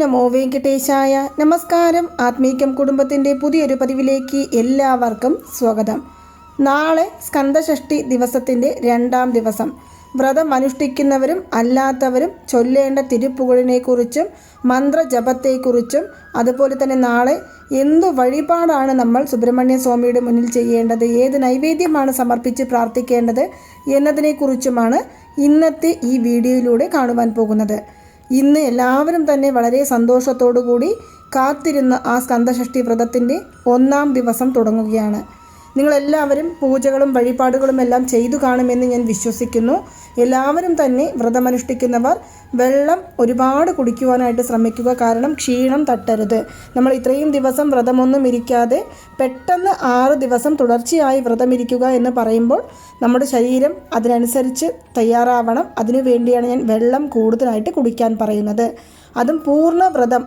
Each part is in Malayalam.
നമോ വെങ്കടേശായ നമസ്കാരം. ആത്മീകം കുടുംബത്തിന്റെ പുതിയൊരു പതിവിലേക്ക് എല്ലാവർക്കും സ്വാഗതം. നാളെ സ്കന്ദഷഷ്ടി ദിവസത്തിന്റെ രണ്ടാം ദിവസം. വ്രതം അനുഷ്ഠിക്കുന്നവരും അല്ലാത്തവരും ചൊല്ലേണ്ട തിരുപ്പുകളിനെക്കുറിച്ചും മന്ത്രജപത്തെക്കുറിച്ചും അതുപോലെ തന്നെ നാളെ എന്തു വഴിപാടാണ് നമ്മൾ സുബ്രഹ്മണ്യ സ്വാമിയുടെ മുന്നിൽ ചെയ്യേണ്ടത്? ഏത് നൈവേദ്യമാണ് സമർപ്പിച്ച് പ്രാർത്ഥിക്കേണ്ടത്? എന്നതിനെക്കുറിച്ചുമാണ് ഇന്നത്തെ ഈ വീഡിയോയിലൂടെ കാണുവാൻ പോകുന്നത്. ഇന്ന് എല്ലാവരും തന്നെ വളരെ സന്തോഷത്തോടു കൂടി കാത്തിരുന്ന ആ സ്കന്ദഷഷ്ടി വ്രതത്തിന്റെ ഒന്നാം ദിവസം തുടങ്ങുകയാണ്. നിങ്ങളെല്ലാവരും പൂജകളും വഴിപാടുകളും എല്ലാം ചെയ്തു കാണുമെന്ന് ഞാൻ വിശ്വസിക്കുന്നു. എല്ലാവരും തന്നെ വ്രതമനുഷ്ഠിക്കുന്നവർ വെള്ളം ഒരുപാട് കുടിക്കുവാനായിട്ട് ശ്രമിക്കുക കാരണം ക്ഷീണം തട്ടരുത്. നമ്മൾ ഇത്രയും ദിവസം വ്രതമൊന്നും ഇരിക്കാതെ പെട്ടെന്ന് ആറ് ദിവസം തുടർച്ചയായി വ്രതമിരിക്കുക എന്ന് പറയുമ്പോൾ നമ്മുടെ ശരീരം അതിനനുസരിച്ച് തയ്യാറാവണം. അതിനു വേണ്ടിയാണ് ഞാൻ വെള്ളം കൂടുതലായിട്ട് കുടിക്കാൻ പറയുന്നത്. അതും പൂർണ വ്രതം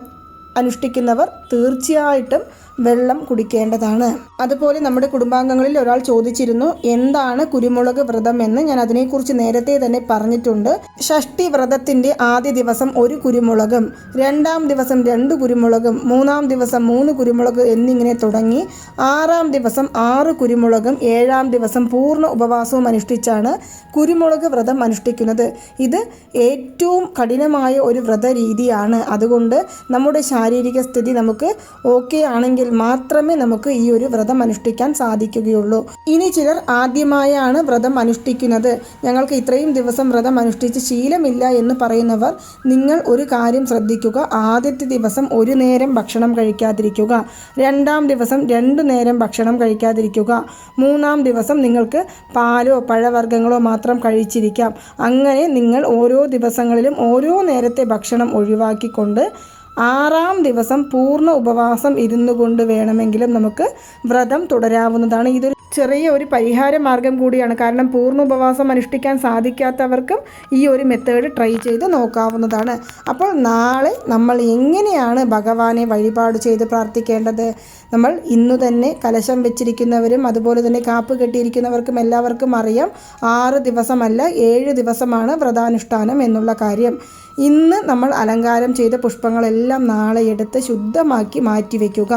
അനുഷ്ഠിക്കുന്നവർ തീർച്ചയായിട്ടും വെള്ളം കുടിക്കേണ്ടതാണ്. അതുപോലെ നമ്മുടെ കുടുംബാംഗങ്ങളിൽ ഒരാൾ ചോദിച്ചിരുന്നു എന്താണ് കുരുമുളക് വ്രതം എന്ന്? ഞാൻ അതിനെക്കുറിച്ച് നേരത്തെ തന്നെ പറഞ്ഞിട്ടുണ്ട്. ഷഷ്ടി വ്രതത്തിന്റെ ആദ്യ ദിവസം ഒരു കുരുമുളകും രണ്ടാം ദിവസം രണ്ട് കുരുമുളകും മൂന്നാം ദിവസം മൂന്ന് കുരുമുളക് എന്നിങ്ങനെ തുടങ്ങി ആറാം ദിവസം ആറ് കുരുമുളകും ഏഴാം ദിവസം പൂർണ ഉപവാസവും അനുഷ്ഠിച്ചാണ് കുരുമുളക് വ്രതം അനുഷ്ഠിക്കുന്നത്. ഇത് ഏറ്റവും കഠിനമായ ഒരു വ്രത രീതിയാണ് അതുകൊണ്ട് നമ്മുടെ ശാരീരിക സ്ഥിതി നമുക്ക് ഓക്കെ ആണെങ്കിൽ മാത്രമേ നമുക്ക് ഈ ഒരു വ്രതം അനുഷ്ഠിക്കാൻ സാധിക്കുകയുള്ളൂ. ഇനി ചിലർ ആദ്യമായാണ് വ്രതം അനുഷ്ഠിക്കുന്നത്. ഞങ്ങൾക്ക് ഇത്രയും ദിവസം വ്രതം അനുഷ്ഠിച്ച് ശീലമില്ല എന്ന് പറയുന്നവർ നിങ്ങൾ ഒരു കാര്യം ശ്രദ്ധിക്കുക. ആദ്യത്തെ ദിവസം ഒരു നേരം ഭക്ഷണം കഴിക്കാതിരിക്കുക. രണ്ടാം ദിവസം രണ്ടു നേരം ഭക്ഷണം കഴിക്കാതിരിക്കുക. മൂന്നാം ദിവസം നിങ്ങൾക്ക് പാലോ പഴവർഗങ്ങളോ മാത്രം കഴിച്ചിരിക്കാം. അങ്ങനെ നിങ്ങൾ ഓരോ ദിവസങ്ങളിലും ഓരോ നേരത്തെ ഭക്ഷണം ഒഴിവാക്കിക്കൊണ്ട് ആറാം ദിവസം പൂർണ ഉപവാസം ഇരുന്നു കൊണ്ട് വേണമെങ്കിലും നമുക്ക് വ്രതം തുടരാവുന്നതാണ്. ഇതൊരു ചെറിയ ഒരു പരിഹാര മാർഗം കൂടിയാണ്. കാരണം പൂർണ ഉപവാസം അനുഷ്ഠിക്കാൻ സാധിക്കാത്തവർക്കും ഈ ഒരു മെത്തേഡ് ട്രൈ ചെയ്ത് നോക്കാവുന്നതാണ്. അപ്പോൾ നാളെ നമ്മൾ എങ്ങനെയാണ് ഭഗവാനെ വഴിപാട് ചെയ്ത് പ്രാർത്ഥിക്കേണ്ടത്? നമ്മൾ ഇന്നു തന്നെ കലശം വെച്ചിരിക്കുന്നവരും അതുപോലെ തന്നെ കാപ്പ് കെട്ടിയിരിക്കുന്നവർക്കും എല്ലാവർക്കും അറിയാം. ആറ് ദിവസമല്ല ഏഴ് ദിവസമാണ് വ്രതാനുഷ്ഠാനം എന്നുള്ള കാര്യം. ഇന്ന് നമ്മൾ അലങ്കാരം ചെയ്ത പുഷ്പങ്ങളെല്ലാം നാളെ എടുത്ത് ശുദ്ധമാക്കി മാറ്റി വയ്ക്കുക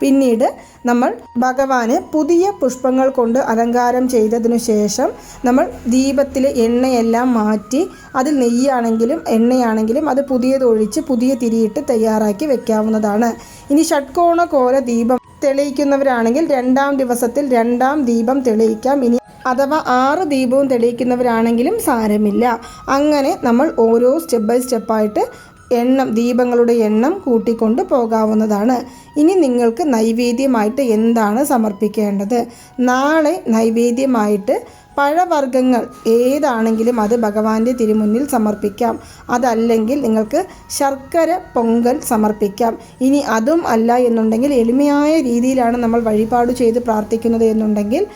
പിന്നീട് നമ്മൾ ഭഗവാനെ പുതിയ പുഷ്പങ്ങൾ കൊണ്ട് അലങ്കാരം ചെയ്തതിനു ശേഷം നമ്മൾ ദീപത്തിൽ എണ്ണയെല്ലാം മാറ്റി അതിൽ നെയ്യാണെങ്കിലും എണ്ണയാണെങ്കിലും അത് പുതിയതൊഴിച്ച് പുതിയ തിരിയിട്ട് തയ്യാറാക്കി വെക്കാവുന്നതാണ്. ഇനി ഷഡ്കോണ കോല ദീപം തെളിയിക്കുന്നവരാണെങ്കിൽ രണ്ടാം ദിവസത്തിൽ രണ്ടാം ദീപം തെളിയിക്കാം. ഇനി അഥവാ ആറ് ദീപവും തെളിയിക്കുന്നവരാണെങ്കിലും സാരമില്ല. അങ്ങനെ നമ്മൾ ഓരോ സ്റ്റെപ്പ് ബൈ സ്റ്റെപ്പായിട്ട് എണ്ണം ദീപങ്ങളുടെ എണ്ണം കൂട്ടിക്കൊണ്ട് പോകാവുന്നതാണ്. ഇനി നിങ്ങൾക്ക് നൈവേദ്യമായിട്ട് എന്താണ് സമർപ്പിക്കേണ്ടത്? നാളെ നൈവേദ്യമായിട്ട് പഴവർഗങ്ങൾ ഏതാണെങ്കിലും അത് ഭഗവാന്റെ തിരുമുന്നിൽ സമർപ്പിക്കാം. അതല്ലെങ്കിൽ നിങ്ങൾക്ക് ശർക്കര പൊങ്കൽ സമർപ്പിക്കാം. ഇനി അതും അല്ല എന്നുണ്ടെങ്കിൽ എളിമയായ രീതിയിലാണ് നമ്മൾ വഴിപാട് ചെയ്ത് പ്രാർത്ഥിക്കുന്നത് എന്നുണ്ടെങ്കിൽ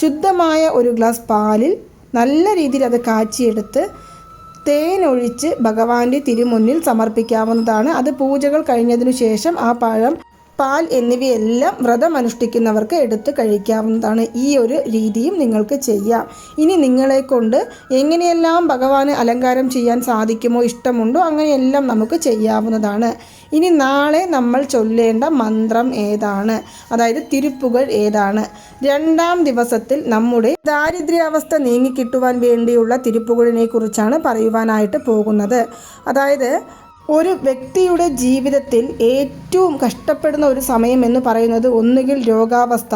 ശുദ്ധമായ ഒരു ഗ്ലാസ് പാലിൽ നല്ല രീതിയിൽ അത് കാച്ചിയെടുത്ത് തേനൊഴിച്ച് ഭഗവാന്റെ തിരുമുന്നിൽ സമർപ്പിക്കാവുന്നതാണ്. അത് പൂജകൾ കഴിഞ്ഞതിനു ശേഷം ആ പഴം പാൽ എന്നിവയെല്ലാം വ്രതം അനുഷ്ഠിക്കുന്നവർക്ക് എടുത്ത് കഴിക്കാവുന്നതാണ്. ഈ ഒരു രീതിയും നിങ്ങൾക്ക് ചെയ്യാം. ഇനി നിങ്ങളെ കൊണ്ട് എങ്ങനെയെല്ലാം ഭഗവാന് അലങ്കാരം ചെയ്യാൻ സാധിക്കുമോ ഇഷ്ടമുണ്ടോ അങ്ങനെയെല്ലാം നമുക്ക് ചെയ്യാവുന്നതാണ്. ഇനി നാളെ നമ്മൾ ചൊല്ലേണ്ട മന്ത്രം ഏതാണ്? അതായത് തിരുപ്പുകൾ ഏതാണ്? രണ്ടാം ദിവസത്തിൽ നമ്മുടെ ദാരിദ്ര്യാവസ്ഥ നീങ്ങിക്കിട്ടുവാൻ വേണ്ടിയുള്ള തിരുപ്പുകളിനെ കുറിച്ചാണ് പറയുവാനായിട്ട് പോകുന്നത്. അതായത് ഒരു വ്യക്തിയുടെ ജീവിതത്തിൽ ഏറ്റവും കഷ്ടപ്പെടുന്ന ഒരു സമയം എന്ന് പറയുന്നത് ഒന്നുകിൽ രോഗാവസ്ഥ.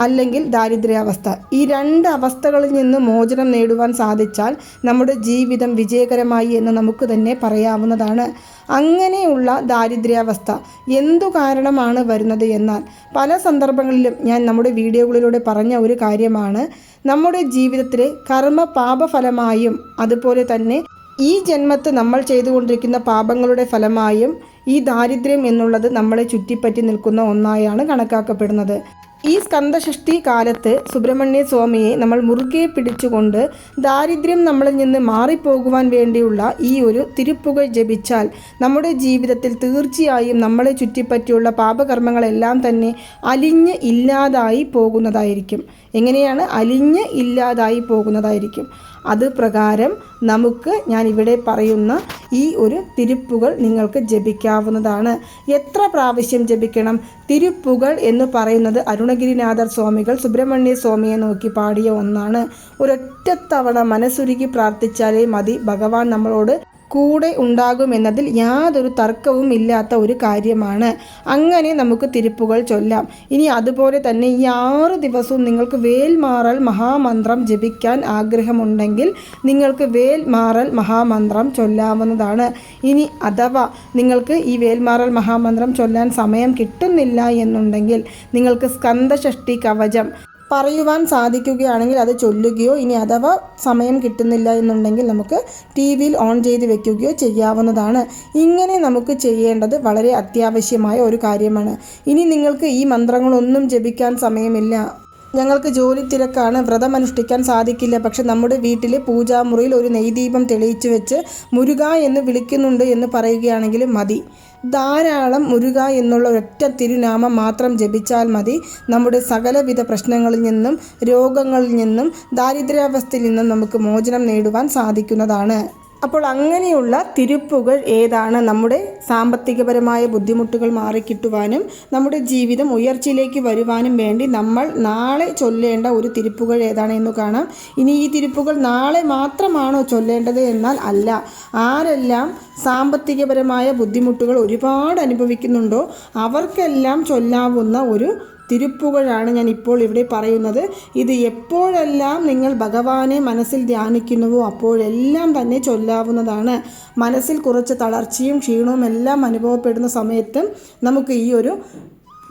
അല്ലെങ്കിൽ ദാരിദ്ര്യാവസ്ഥ. ഈ രണ്ട് അവസ്ഥകളിൽ നിന്ന് മോചനം നേടുവാൻ സാധിച്ചാൽ നമ്മുടെ ജീവിതം വിജയകരമായി എന്ന് നമുക്ക് തന്നെ പറയാവുന്നതാണ്. അങ്ങനെയുള്ള ദാരിദ്ര്യാവസ്ഥ എന്തു കാരണമാണ് വരുന്നത് എന്നാൽ പല സന്ദർഭങ്ങളിലും ഞാൻ നമ്മുടെ വീഡിയോകളിലൂടെ പറഞ്ഞ ഒരു കാര്യമാണ്. നമ്മുടെ ജീവിതത്തിലെ കർമ്മ പാപഫലമായും അതുപോലെ തന്നെ ഈ ജന്മത്ത് നമ്മൾ ചെയ്തുകൊണ്ടിരിക്കുന്ന പാപങ്ങളുടെ ഫലമായും ഈ ദാരിദ്ര്യം എന്നുള്ളത് നമ്മളെ ചുറ്റിപ്പറ്റി നിൽക്കുന്ന ഒന്നായാണ് കണക്കാക്കപ്പെടുന്നത്. ഈ സ്കന്ദഷഷ്ടി കാലത്ത് സുബ്രഹ്മണ്യ സ്വാമിയെ നമ്മൾ മുറുകെ പിടിച്ചുകൊണ്ട് ദാരിദ്ര്യം നമ്മളിൽ നിന്ന് മാറിപ്പോകുവാൻ വേണ്ടിയുള്ള ഈ ഒരു തിരുപ്പുകൾ ജപിച്ചാൽ നമ്മുടെ ജീവിതത്തിൽ തീർച്ചയായും നമ്മളെ ചുറ്റിപ്പറ്റിയുള്ള പാപകർമ്മങ്ങളെല്ലാം തന്നെ അലിഞ്ഞ് ഇല്ലാതായി പോകുന്നതായിരിക്കും. എങ്ങനെയാണ്? അലിഞ്ഞ് ഇല്ലാതായി പോകുന്നതായിരിക്കും. അത് പ്രകാരം നമുക്ക് ഞാൻ ഇവിടെ പറയുന്ന ഈ ഒരു തിരുപ്പുകൾ നിങ്ങൾക്ക് ജപിക്കാവുന്നതാണ്. എത്ര പ്രാവശ്യം ജപിക്കണം? തിരുപ്പുകൾ എന്ന് പറയുന്നത് അരുണഗിരിനാഥർ സ്വാമികൾ സുബ്രഹ്മണ്യ സ്വാമിയെ നോക്കി പാടിയ ഒന്നാണ്. ഒരൊറ്റ തവണ മനസ്സുരുക്കി പ്രാർത്ഥിച്ചാലേ മതി. ഭഗവാൻ നമ്മളോട് കൂടെ ഉണ്ടാകുമെന്നതിൽ യാതൊരു തർക്കവും ഇല്ലാത്ത ഒരു കാര്യമാണ്. അങ്ങനെ നമുക്ക് തിരുപ്പുകൾ ചൊല്ലാം. ഇനി അതുപോലെ തന്നെ ഈ ആറ് ദിവസവും നിങ്ങൾക്ക് വേൽമാറൽ മഹാമന്ത്രം ജപിക്കാൻ ആഗ്രഹമുണ്ടെങ്കിൽ നിങ്ങൾക്ക് വേൽമാറൽ മഹാമന്ത്രം ചൊല്ലാവുന്നതാണ്. ഇനി അഥവാ നിങ്ങൾക്ക് ഈ വേൽമാറൽ മഹാമന്ത്രം ചൊല്ലാൻ സമയം കിട്ടുന്നില്ല എന്നുണ്ടെങ്കിൽ നിങ്ങൾക്ക് സ്കന്ദഷഷ്ടി കവചം പറയുവാൻ സാധിക്കുകയാണെങ്കിൽ അത് ചൊല്ലുകയോ ഇനി അഥവാ സമയം കിട്ടുന്നില്ല എന്നുണ്ടെങ്കിൽ നമുക്ക് ടി വിയിൽ ഓൺ ചെയ്ത് വെക്കുകയോ ചെയ്യാവുന്നതാണ്. ഇങ്ങനെ നമുക്ക് ചെയ്യേണ്ടത് വളരെ അത്യാവശ്യമായ ഒരു കാര്യമാണ്. ഇനി നിങ്ങൾക്ക് ഈ മന്ത്രങ്ങളൊന്നും ജപിക്കാൻ സമയമില്ല. ഞങ്ങൾക്ക് ജോലി തിരക്കാണ് വ്രതം അനുഷ്ഠിക്കാൻ സാധിക്കില്ല. പക്ഷെ നമ്മുടെ വീട്ടിലെ പൂജാമുറിയിൽ ഒരു നെയ്ദീപം തെളിയിച്ചു വെച്ച് മുരുക എന്ന് വിളിക്കുന്നുണ്ട് എന്ന് പറയുകയാണെങ്കിൽ മതി. ധാരാളം മുരുക എന്നുള്ള ഒറ്റ തിരുനാമം മാത്രം ജപിച്ചാൽ മതി. നമ്മുടെ സകലവിധ പ്രശ്നങ്ങളിൽ നിന്നും രോഗങ്ങളിൽ നിന്നും ദാരിദ്ര്യാവസ്ഥയിൽ നിന്നും നമുക്ക് മോചനം നേടുവാൻ സാധിക്കുന്നതാണ്. അപ്പോൾ അങ്ങനെയുള്ള തിരുപ്പുകൾ ഏതാണ്? നമ്മുടെ സാമ്പത്തികപരമായ ബുദ്ധിമുട്ടുകൾ മാറിക്കിട്ടുവാനും നമ്മുടെ ജീവിതം ഉയർച്ചയിലേക്ക് വരുവാനും വേണ്ടി നമ്മൾ നാളെ ചൊല്ലേണ്ട ഒരു തിരുപ്പുകൾ ഏതാണെന്ന് കാണാം. ഇനി ഈ തിരുപ്പുകൾ നാളെ മാത്രമാണോ ചൊല്ലേണ്ടത് എന്നാൽ അല്ല. ആരെല്ലാം സാമ്പത്തികപരമായ ബുദ്ധിമുട്ടുകൾ ഒരുപാട് അനുഭവിക്കുന്നുണ്ടോ അവർക്കെല്ലാം ചൊല്ലാവുന്ന ഒരു തിരുപ്പുകളാണ് ഞാൻ ഇപ്പോൾ ഇവിടെ പറയുന്നത്. ഇത് എപ്പോഴെല്ലാം നിങ്ങൾ ഭഗവാനെ മനസ്സിൽ ധ്യാനിക്കുന്നുവോ അപ്പോഴെല്ലാം തന്നെ ചൊല്ലാവുന്നതാണ്. മനസ്സിൽ കുറച്ച് തളർച്ചയും ക്ഷീണവും എല്ലാം അനുഭവപ്പെടുന്ന സമയത്ത് നമുക്ക് ഈ ഒരു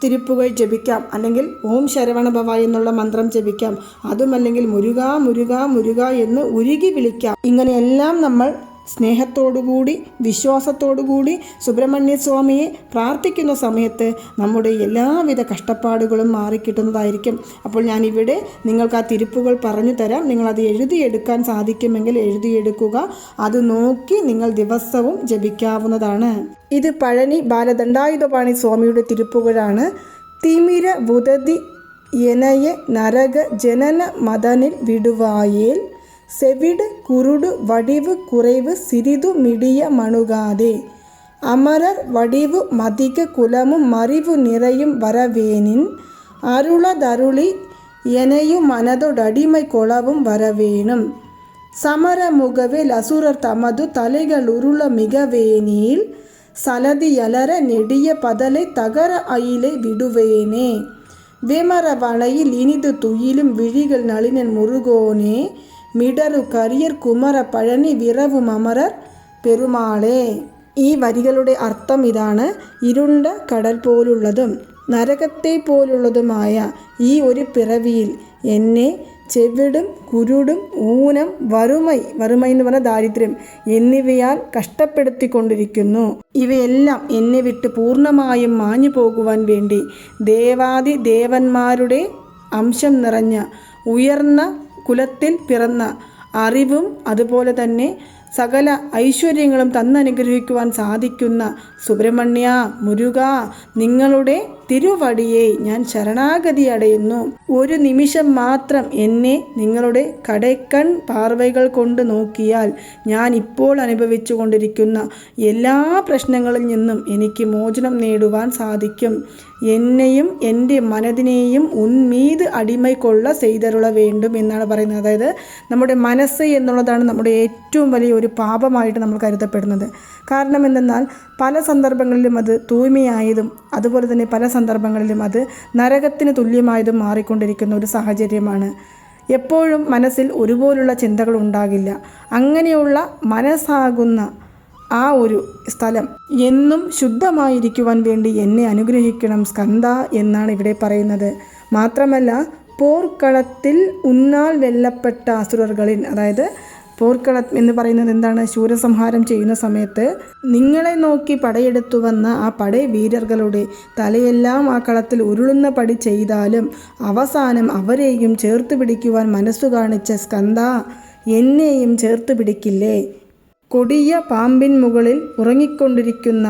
തിരുപ്പുകൾ ജപിക്കാം. അല്ലെങ്കിൽ ഓം ശരവണഭവ എന്നുള്ള മന്ത്രം ജപിക്കാം. അതുമല്ലെങ്കിൽ മുരുക മുരുക മുരുക എന്ന് ഉരുകി വിളിക്കാം. ഇങ്ങനെയെല്ലാം നമ്മൾ സ്നേഹത്തോടുകൂടി വിശ്വാസത്തോടുകൂടി സുബ്രഹ്മണ്യ സ്വാമിയെ പ്രാർത്ഥിക്കുന്ന സമയത്ത് നമ്മുടെ എല്ലാവിധ കഷ്ടപ്പാടുകളും മാറിക്കിട്ടുന്നതായിരിക്കും. അപ്പോൾ ഞാനിവിടെ നിങ്ങൾക്ക് ആ തിരുപ്പുകൾ പറഞ്ഞു തരാം. നിങ്ങളത് എഴുതിയെടുക്കാൻ സാധിക്കുമെങ്കിൽ എഴുതിയെടുക്കുക. അത് നോക്കി നിങ്ങൾ ദിവസവും ജപിക്കാവുന്നതാണ്. ഇത് പഴനി ബാലദണ്ഡായുധപാണി സ്വാമിയുടെ തിരുപ്പുകളാണ് തിമിര ബുധതി എനയെ നരക ജനന മദനിൽ വിടുവായേൽ செவிடு குருடு வடிவு குறைவு சிறிது மிடிய மணுகாதே. அமரர் வடிவு மதிக குலமும் மறிவு நிறையும் வரவேனின் அருளதருளி எனையும் மனதொடடிமை கொளவும் வரவேணும் சமர முகவில் அசுரர் தமது தலைகள் உருள மிகவேனில் சலதியலர நெடிய பதலை தகர அயிலை விடுவேனே. வேமர வளையில் இனிது துயிலும் விழிகள் நளினன் முருகோனே മിടറു കരിയർ കുമര പഴനി വിറവും അമരർ പെരുമാളേ ഈ വരികളുടെ അർത്ഥം ഇതാണ്. ഇരുണ്ട കടൽ പോലുള്ളതും നരകത്തെ പോലുള്ളതുമായ ഈ ഒരു പിറവിയിൽ എന്നെ ചെവിടും കുരുടും ഊനം വറുമൈ വറുമൈ എന്ന് പറഞ്ഞ ദാരിദ്ര്യം എന്നിവയാൽ കഷ്ടപ്പെടുത്തിക്കൊണ്ടിരിക്കുന്നു. ഇവയെല്ലാം എന്നെ വിട്ട് പൂർണമായും മാഞ്ഞു പോകുവാൻ വേണ്ടി ദേവാദി ദേവന്മാരുടെ അംശം നിറഞ്ഞ ഉയർന്ന കുലത്തിൽ പിറന്ന അറിവും അതുപോലെ തന്നെ സകല ഐശ്വര്യങ്ങളും തന്നനുഗ്രഹിക്കുവാൻ സാധിക്കുന്ന സുബ്രഹ്മണ്യ മുരുക നിങ്ങളുടെ തിരുവടിയെ ഞാൻ ശരണാഗതി അടയുന്നു. ഒരു നിമിഷം മാത്രം എന്നെ നിങ്ങളുടെ കടക്കൺ പാർവൈകൾ കൊണ്ട് നോക്കിയാൽ ഞാൻ ഇപ്പോൾ അനുഭവിച്ചു കൊണ്ടിരിക്കുന്ന എല്ലാ പ്രശ്നങ്ങളിൽ നിന്നും എനിക്ക് മോചനം നേടുവാൻ സാധിക്കും. എന്നെയും എന്റെ മനതിനെയും ഉന്മീത് അടിമയ്ക്കൊള്ള ചെയ്തരുള വേണ്ടും എന്നാണ് പറയുന്നത്. അതായത് നമ്മുടെ മനസ്സ് എന്നുള്ളതാണ് നമ്മുടെ ഏറ്റവും വലിയ ഒരു പാപമായിട്ട് നമ്മൾ കരുതപ്പെടുന്നത്. കാരണം എന്തെന്നാൽ പല സന്ദർഭങ്ങളിലും അത് തൂയ്മയായതും അതുപോലെ തന്നെ പല സന്ദർഭങ്ങളിലും അത് നരകത്തിന് തുല്യമായതും മാറിക്കൊണ്ടിരിക്കുന്ന ഒരു സാഹചര്യമാണ്. എപ്പോഴും മനസ്സിൽ ഒരുപോലുള്ള ചിന്തകൾ ഉണ്ടാകില്ല. അങ്ങനെയുള്ള മനസ്സാകുന്ന ആ ഒരു സ്ഥലം. എന്നും ശുദ്ധമായിരിക്കുവാൻ വേണ്ടി എന്നെ അനുഗ്രഹിക്കണം സ്കന്ദ എന്നാണ് ഇവിടെ പറയുന്നത്. മാത്രമല്ല പോർക്കളത്തിൽ ഉന്നാൽ വെല്ലപ്പെട്ട അസുരകളിൽ അതായത് പോർക്കളം എന്ന് പറയുന്നത് എന്താണ്? ശൂരസംഹാരം ചെയ്യുന്ന സമയത്ത് നിങ്ങളെ നോക്കി പടയെടുത്തു വന്ന ആ പടയവീരകളുടെ തലയെല്ലാം ആ കളത്തിൽ ഉരുളുന്ന പടി ചെയ്താലും അവസാനം അവരെയും ചേർത്ത് പിടിക്കുവാൻ മനസ്സു കാണിച്ച സ്കന്ദ എന്നെയും ചേർത്ത് പിടിക്കില്ലേ? കൊടിയ പാമ്പിൻ മുകളിൽ ഉറങ്ങിക്കൊണ്ടിരിക്കുന്ന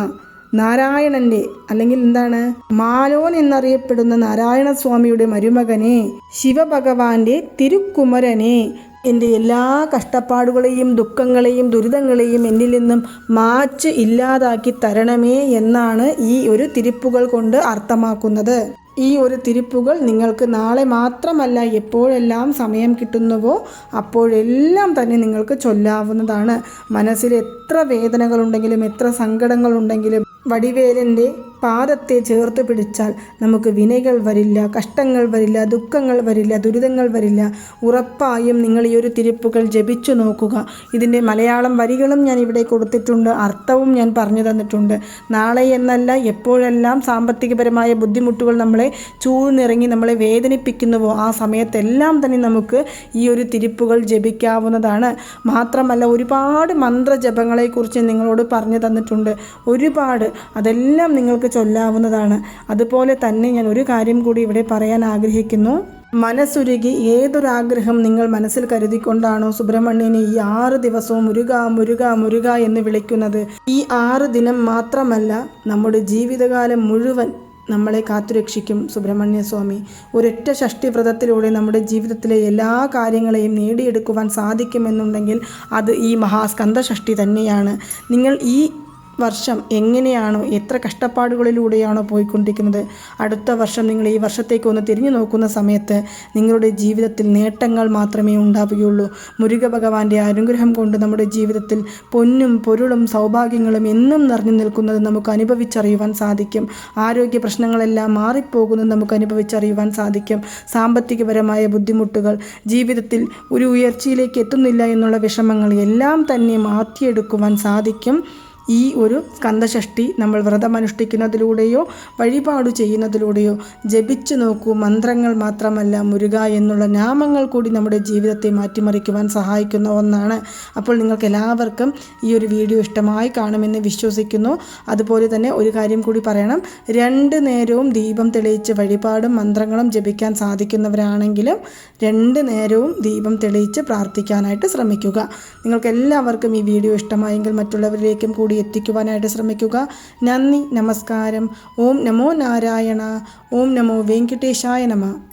നാരായണന്റെ അല്ലെങ്കിൽ എന്താണ് മാലോൻ എന്നറിയപ്പെടുന്ന നാരായണ സ്വാമിയുടെ മരുമകനെ ശിവഭഗവാന്റെ തിരുക്കുമരനെ എന്റെ എല്ലാ കഷ്ടപ്പാടുകളെയും ദുഃഖങ്ങളെയും ദുരിതങ്ങളെയും എന്നിൽ നിന്നും മാച്ച് ഇല്ലാതാക്കി തരണമേ എന്നാണ് ഈ ഒരു തിരിപ്പുകൾ കൊണ്ട് അർത്ഥമാക്കുന്നത്. ഈ ഒരു തിരിപ്പുകൾ നിങ്ങൾക്ക് നാളെ മാത്രമല്ല എപ്പോഴെല്ലാം സമയം കിട്ടുന്നുവോ അപ്പോഴെല്ലാം തന്നെ നിങ്ങൾക്ക് ചൊല്ലാവുന്നതാണ്. മനസ്സിൽ എത്ര വേദനകളുണ്ടെങ്കിലും എത്ര സങ്കടങ്ങളുണ്ടെങ്കിലും വടിവേലന്റെ പാദത്തെ ചേർത്ത് പിടിച്ചാൽ നമുക്ക് വിനകൾ വരില്ല കഷ്ടങ്ങൾ വരില്ല ദുഃഖങ്ങൾ വരില്ല ദുരിതങ്ങൾ വരില്ല. ഉറപ്പായും നിങ്ങൾ ഈ ഒരു തിരിപ്പുകൾ ജപിച്ചു നോക്കുക. ഇതിന്റെ മലയാളം വരികളും ഞാൻ ഇവിടെ കൊടുത്തിട്ടുണ്ട് അർത്ഥവും ഞാൻ പറഞ്ഞു തന്നിട്ടുണ്ട്. നാളെ എന്നല്ല എപ്പോഴെല്ലാം സാമ്പത്തികപരമായ ബുദ്ധിമുട്ടുകൾ നമ്മളെ ചൂഴ്ന്നിറങ്ങി നമ്മളെ വേദനിപ്പിക്കുന്നുവോ? ആ സമയത്തെല്ലാം തന്നെ നമുക്ക് ഈ ഒരു തിരിപ്പുകൾ ജപിക്കാവുന്നതാണ്. മാത്രമല്ല ഒരുപാട് മന്ത്രജപങ്ങളെക്കുറിച്ച് നിങ്ങളോട് പറഞ്ഞു തന്നിട്ടുണ്ട്. ഒരുപാട്. അതെല്ലാം നിങ്ങൾക്ക് ചൊല്ലാവുന്നതാണ്. അതുപോലെ തന്നെ ഞാൻ ഒരു കാര്യം കൂടി ഇവിടെ പറയാൻ ആഗ്രഹിക്കുന്നു. മനസ്സുരുകി ഏതൊരാഗ്രഹം നിങ്ങൾ മനസ്സിൽ കരുതിക്കൊണ്ടാണോ സുബ്രഹ്മണ്യനെ ഈ ആറ് ദിവസവും മുരുക മുരുക മുരുക എന്ന് വിളിക്കുന്നത്? ഈ ആറ് ദിനം മാത്രമല്ല നമ്മുടെ ജീവിതകാലം മുഴുവൻ നമ്മളെ കാത്തുരക്ഷിക്കും സുബ്രഹ്മണ്യ സ്വാമി ഒരൊറ്റ ഷഷ്ടിവ്രതത്തിലൂടെ നമ്മുടെ ജീവിതത്തിലെ എല്ലാ കാര്യങ്ങളെയും നേടിയെടുക്കുവാൻ സാധിക്കുമെന്നുണ്ടെങ്കിൽ അത് ഈ മഹാസ്കന്ധ ഷഷ്ടി തന്നെയാണ്. നിങ്ങൾ ഈ വർഷം എങ്ങനെയാണോ എത്ര കഷ്ടപ്പാടുകളിലൂടെയാണോ പോയിക്കൊണ്ടിരിക്കുന്നത് അടുത്ത വർഷം നിങ്ങൾ ഈ വർഷത്തേക്ക് ഒന്ന് തിരിഞ്ഞു നോക്കുന്ന സമയത്ത് നിങ്ങളുടെ ജീവിതത്തിൽ നേട്ടങ്ങൾ മാത്രമേ ഉണ്ടാവുകയുള്ളൂ. മുരുക ഭഗവാന്റെ അനുഗ്രഹം കൊണ്ട് നമ്മുടെ ജീവിതത്തിൽ പൊന്നും പൊരുളും സൗഭാഗ്യങ്ങളും എന്നും നിറഞ്ഞു നിൽക്കുന്നത് നമുക്ക് അനുഭവിച്ചറിയുവാൻ സാധിക്കും. ആരോഗ്യ പ്രശ്നങ്ങളെല്ലാം മാറിപ്പോകുന്നത് നമുക്ക് അനുഭവിച്ചറിയുവാൻ സാധിക്കും. സാമ്പത്തികപരമായ ബുദ്ധിമുട്ടുകൾ ജീവിതത്തിൽ ഒരു ഉയർച്ചയിലേക്ക് എത്തുന്നില്ല എന്നുള്ള വിഷമങ്ങൾ എല്ലാം തന്നെ മാറ്റിയെടുക്കുവാൻ സാധിക്കും. ഈ ഒരു സ്കന്ദഷഷ്ടി നമ്മൾ വ്രതമനുഷ്ഠിക്കുന്നതിലൂടെയോ വഴിപാട് ചെയ്യുന്നതിലൂടെയോ ജപിച്ചു നോക്കൂ മന്ത്രങ്ങൾ മാത്രമല്ല മുരുക എന്നുള്ള നാമങ്ങൾ കൂടി നമ്മുടെ ജീവിതത്തെ മാറ്റിമറിക്കുവാൻ സഹായിക്കുന്ന ഒന്നാണ്. അപ്പോൾ നിങ്ങൾക്ക് എല്ലാവർക്കും ഈ ഒരു വീഡിയോ ഇഷ്ടമായി കാണുമെന്ന് വിശ്വസിക്കുന്നു. അതുപോലെ തന്നെ ഒരു കാര്യം കൂടി പറയണം. രണ്ട് നേരവും ദീപം തെളിയിച്ച് വഴിപാടും മന്ത്രങ്ങളും ജപിക്കാൻ സാധിക്കുന്നവരാണെങ്കിലും രണ്ട് നേരവും ദീപം തെളിയിച്ച് പ്രാർത്ഥിക്കാനായിട്ട് ശ്രമിക്കുക. നിങ്ങൾക്ക് എല്ലാവർക്കും ഈ വീഡിയോ ഇഷ്ടമായെങ്കിൽ മറ്റുള്ളവരിലേക്കും കൂടി എത്തിക്കുവാനായിട്ട് ശ്രമിക്കുക. നന്ദി നമസ്കാരം. ഓം നമോ നാരായണ. ഓം നമോ വെങ്കിട്ടേശായ നമ.